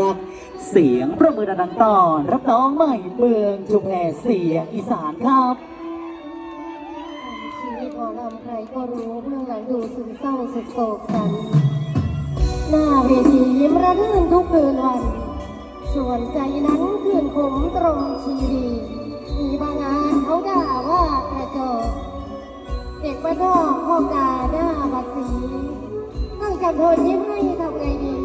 รักเสียงประมือดังตอน รับน้องใหม่เมืองชุมแพเสียงอีสานครับชีวิตหมอลำใครก็รู้เรื่อหลังดูซึมเศร้าสุดโศกสัน หน้าเวทียิ้มระรื่นทุกคืนวัน ส่วนใจนั้นคืนขมตรงชีดีมีบางงานเขาด่าว่ากระจกเด็กประนนอพ่อกาหน้าบัดสี ตั้งจำทนยิ้มให้ทำไงดี